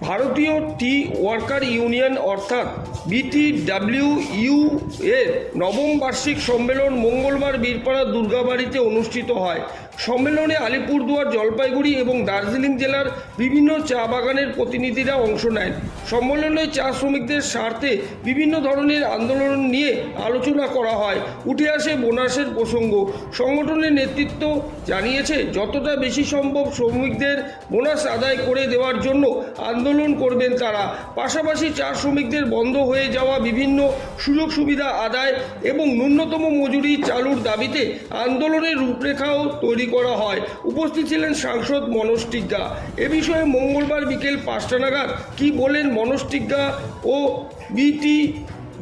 ভারতীয় টি worker union অর্থাৎ বিটিডাব্লিউ you এর নবম বার্ষিক সম্মেলন মঙ্গলবার বীরপাড়া দুর্গাবাড়িতে অনুষ্ঠিত হয়। সম্মেলনে আলিপুরদুয়ার, জলপাইগুড়ি এবং দার্জিলিং জেলার বিভিন্ন চা বাগানের প্রতিনিধিরা অংশ নেন। সম্মেলনে চা শ্রমিকদের স্বার্থে বিভিন্ন ধরনের আন্দোলন নিয়ে আলোচনা করা হয়। উঠে আসে বোনাসের প্রসঙ্গ। সংগঠনের নেতৃত্ব জানিয়েছে, যতটা বেশি সম্ভব শ্রমিকদের বোনাস আদায় করে দেওয়ার জন্য আন্দোলন করবেন তারা। পাশাপাশি চা শ্রমিকদের বন্ধ হয়ে যাওয়া বিভিন্ন সুযোগ সুবিধা আদায় এবং ন্যূনতম মজুরি চালুর দাবিতে আন্দোলনের রূপরেখাও তৈরি করা হয়। উপস্থিত ছিলেন সাংসদ মনোজ এ বিষয়ে মঙ্গলবার বিকেল পাঁচটা নাগাদ কি বলেন মনোজ ও বিটি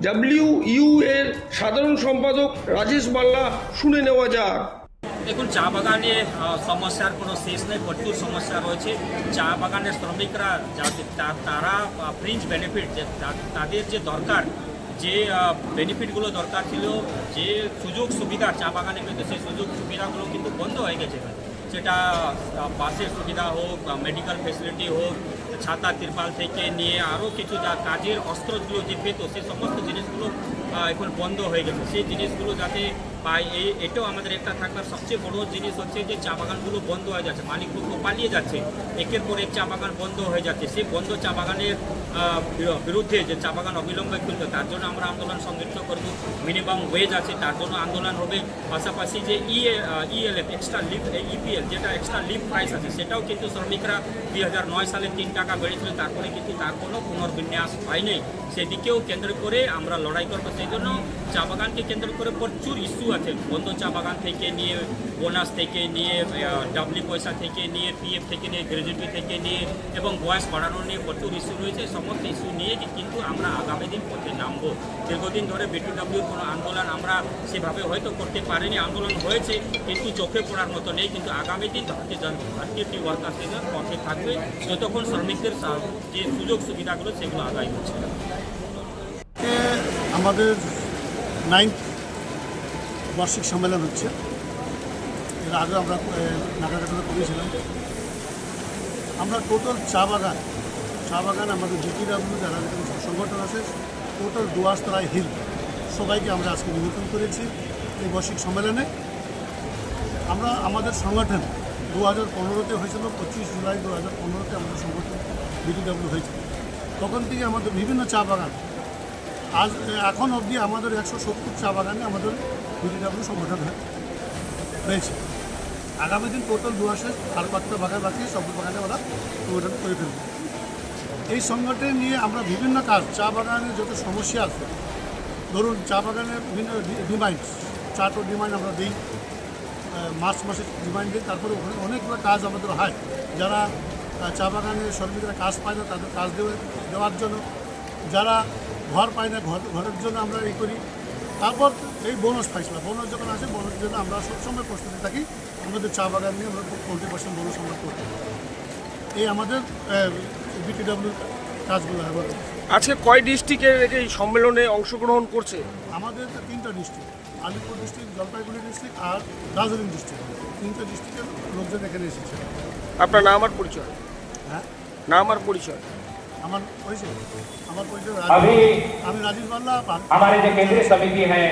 ডাব্লিউ ইউ এর সাধারণ সম্পাদক রাজেশ বাল্লা শুনে নেওয়া যাক। দেখুন, চা বাগানে সমস্যার কোনো শেষ নেই, প্রচুর সমস্যা রয়েছে। চা বাগানের শ্রমিকরা, যাদের তারা ফ্রিঞ্জ বেনিফিট যে তাদের যে দরকার, যে বেনিফিটগুলো দরকার ছিল, যে সুযোগ সুবিধা চা বাগানে পেতে সেই সুযোগ সুবিধাগুলো কিন্তু বন্ধ হয়ে গেছে। সেটা বাসের সুবিধা হোক মেডিকেল ফেসিলিটি হোক, ছাতা তিরপাল থেকে নিয়ে আরও কিছু যা কাজের অস্ত্রগুলো যে পেত সেই সমস্ত জিনিসগুলো এখন বন্ধ হয়ে গেছে। সেই জিনিসগুলো যাতে এই এটাও আমাদের একটা থাকবার সবচেয়ে বড় জিনিস হচ্ছে যে চা বাগানগুলো বন্ধ হয়ে যাচ্ছে, মালিকগুলো পালিয়ে যাচ্ছে। একের পর এক চা বাগান বন্ধ হয়ে যাচ্ছে। সেই বন্ধ চা বাগানের বিরুদ্ধে যে চা বাগান অবিলম্বে খুলবে, তার জন্য আমরা আন্দোলন সংগঠিত করব। মিনিমাম ওয়েজ আছে, তার জন্য আন্দোলন হবে। পাশাপাশি যে ই ইএলএফ এক্সট্রা লিভ ইপিএল যেটা এক্সট্রা লিভ প্রাইস আছে, সেটাও কিন্তু শ্রমিকরা দুই হাজার নয় সালে তিন টাকা বেড়েছিল, তারপরে কিন্তু তার কোনো পুনর্বিন্যাস হয়নি। সেদিকেও কেন্দ্র করে আমরা লড়াই করব। সেই জন্য চা বাগানকে কেন্দ্র করে প্রচুর ইস্যু আছে। বন্ধ চা বাগান থেকে নিয়ে, বোনাস থেকে নিয়ে ডাবলি পয়সা থেকে নিয়ে পিএফ থেকে নিয়ে গ্র্যাজুয়েটি থেকে নিয়ে এবং বয়স বাড়ানো নিয়ে প্রচুর ইস্যু রয়েছে। সমস্ত ইস্যু নিয়ে কিন্তু আমরা আগামী দিন পথে নামবো। দীর্ঘদিন ধরে বিটিডব্লিউর কোনো আন্দোলন আমরা সেভাবে হয়তো করতে পারিনি। আন্দোলন হয়েছে, কিন্তু চোখে পড়ার মতো নেই। কিন্তু আগামী দিন ভারতীয় জনতা ভারতীয় টি ওয়ার্কার্সের পথে থাকবে। যতক্ষণ শ্রমিকদের যে সুযোগ সুবিধাগুলো সেগুলো আদায় হচ্ছে আমাদের নাইন্থ বার্ষিক সম্মেলন হচ্ছে। এর আগে আমরা নাগাঘাটনা করেছিলাম। আমরা টোটাল চা বাগান চা বাগান আমাদের জিটিডাব্লিউ যারা সংগঠন আছে টোটাল দোয়াশতলায় হিল। সবাইকে আমরা আজকে নিমন্ত্রণ করেছি এই বার্ষিক সম্মেলনে। আমরা, আমাদের সংগঠন দু হাজার পনেরোতে হয়েছিল, পঁচিশ জুলাই দু হাজার পনেরোতে আমাদের সংগঠন বিটিডাব্লিউ হয়েছিল। তখন থেকে আমাদের বিভিন্ন চা বাগান আজ এখন অবধি আমাদের একশো সত্তর চা বাগানে আমাদের বিটিডাব্লিউ সংগঠন হয়েছে আগামী দিন টোটাল দু আসে আর কয়েকটা বাগান বাকি, সব বাগানে ওরা সংগঠন করে ফেলবে। এই সংগঠন নিয়ে আমরা বিভিন্ন কাজ, চা বাগানের যত সমস্যা আছে, ধরুন চা বাগানের বিভিন্ন ডিমাইন্ড চা চারটো ডিমাইন্ড আমরা দিই মার্চ মাসে ডিমান্ড দিই, তারপরে ওখানে অনেকগুলো কাজ আমাদের হয়। যারা চা বাগানে শ্রমিকরা কাজ পায় না, তাদের কাজ দেওয়া, দেওয়ার জন্য, যারা ঘর পাই না ঘর ঘরের জন্য আমরা এই করি। তারপর এই বোনাস পাইছিলাম বোনাস যখন আসে বোনাসের জন্য আমরা সবসময় প্রস্তুতি থাকি। আমাদের চা বাগান নিয়ে আমরা টোয়েন্টি পার্সেন্ট বোনাস আমরা করতে এই আমাদের বিটিডাব্লিউ কাজগুলো হবে আজকে কয় ডিস্ট্রিক্টের এই সম্মেলনে অংশগ্রহণ করছে? আমাদের তিনটা district. Alipur district Jalpaiguri district আর দার্জিলিং ডিস্ট্রিক্ট। তিনটা ডিস্ট্রিক্টের লোকজন এখানে এসেছে। আপনার নাম আর পরিচয়? হ্যাঁ? নাম আর পরিচয়? अभी हमारी जो केंद्रीय समिति है